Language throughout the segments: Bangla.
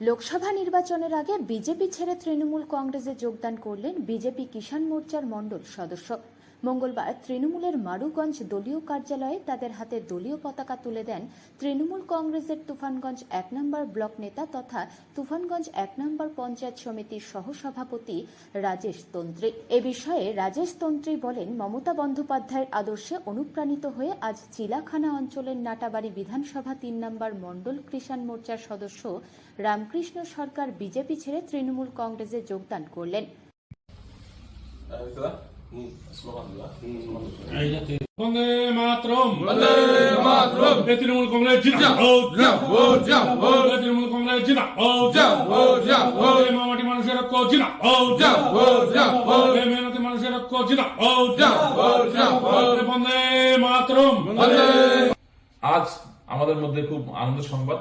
লোকসভা নির্বাচনের আগে বিজেপি ছেড়ে তৃণমূল কংগ্রেসে যোগদান করলেন বিজেপি কিষাণ মোর্চার মণ্ডল সদস্য। মঙ্গলবার তৃণমূলের মারুগঞ্জ দলীয় কার্যালয়ে তাদের হাতে দলীয় পতাকা তুলে দেন তৃণমূল কংগ্রেসের তুফানগঞ্জ এক নম্বর ব্লক নেতা তথা তুফানগঞ্জ এক নম্বর পঞ্চায়েত সমিতির সহসভাপতি রাজেশ তন্ত্রী। এ বিষয়ে রাজেশ তন্ত্রী বলেন, মমতা বন্দ্যোপাধ্যায়ের আদর্শে অনুপ্রাণিত হয়ে আজ চিলাখানা অঞ্চলের নাটাবাড়ি বিধানসভা তিন নম্বর মণ্ডল কৃষাণ মোর্চার সদস্য রামকৃষ্ণ সরকার বিজেপি ছেড়ে তৃণমূল কংগ্রেসে যোগদান করলেন। বন্দে মাতরম। বন্দে মাতরম তৃণমূল কংগ্রেস তৃণমূল কংগ্রেস মামাটি মানুষের মেহনতি মানুষের বন্দে মাতরম। আজ আমাদের মধ্যে খুব আনন্দের সংবাদ।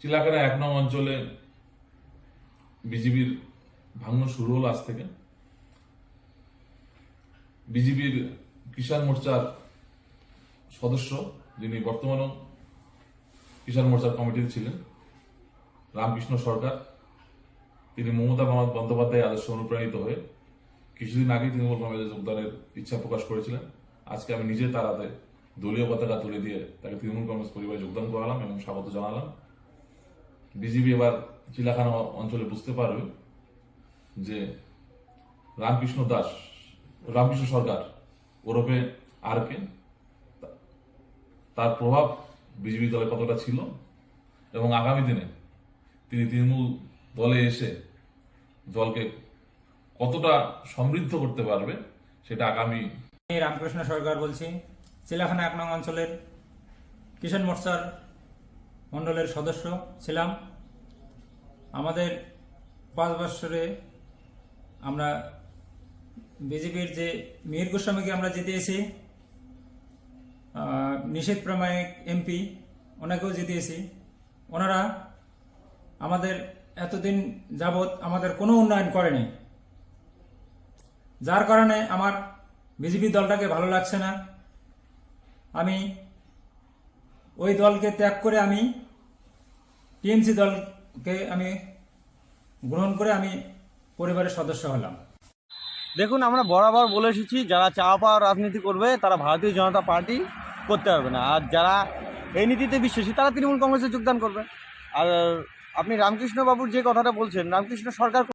চিলাকারা এক নং অঞ্চলে বিজিবির ভাঙন শুরু হলো আজ থেকে। বিজিবির কিষাণ মোর্চার সদস্য, যিনি বর্তমানেও কিষাণ মোর্চার কমিটিতে ছিলেন, রামকৃষ্ণ সরকার। তিনি মমতা বাম- বন্দ্যোপাধ্যায় আদর্শ অনুপ্রাণিত হয়ে কিছুদিন আগে তৃণমূল কংগ্রেসে যোগদানের ইচ্ছা প্রকাশ করেছিলেন। আজকে আমি নিজে তার হাতে দলীয় পতাকা তুলে দিয়ে তাকে তৃণমূল কংগ্রেস পরিবারে যোগদান করালাম এবং স্বাগত জানালাম। বিজেপি এবার চিলাখানা অঞ্চলে বুঝতে পারবে যে রামকৃষ্ণ দাস রামকৃষ্ণ সরকার, ওরফে আর কে? তার প্রভাব বিজেপি দলে কতটা ছিল? এবং আগামী দিনে তিনি তৃণমূল দলে এসে দলকে কতটা সমৃদ্ধ করতে পারবে সেটা আগামী আমি রামকৃষ্ণ সরকার বলছি। চিলাখানা এক নং অঞ্চলের কিষাণ মোর্চার মণ্ডলের সদস্য ছিলাম। আমাদের পাঁচ বছরে আমরা বিজেপির যে মিহির গোস্বামীকে আমরা জিতিয়েছি নিষেধ প্রামাণিক এমপি, ওনাকেও জিতিয়েছি। ওনারা আমাদের এতদিন যাবৎ আমাদের কোনো উন্নয়ন করেনি। যার কারণে আমার বিজেপি দলটাকে ভালো লাগছে না। আমি ওই দলকে ত্যাগ করে আমি টিএমসি দলকে আমি গ্রহণ করে আমি পরিবারের সদস্য হলাম। দেখুন, আমরা বরাবর বলে এসেছি, যারা চা পাওয়ার রাজনীতি করবে, তারা ভারতীয় জনতা পার্টি করতে পারবে না। আর যারা এই নীতিতে বিশ্বাসী, তারা তৃণমূল কংগ্রেসে যোগদান করবে। আর আপনি রামকৃষ্ণবাবুর যে কথাটা বলছেন, রামকৃষ্ণ সরকার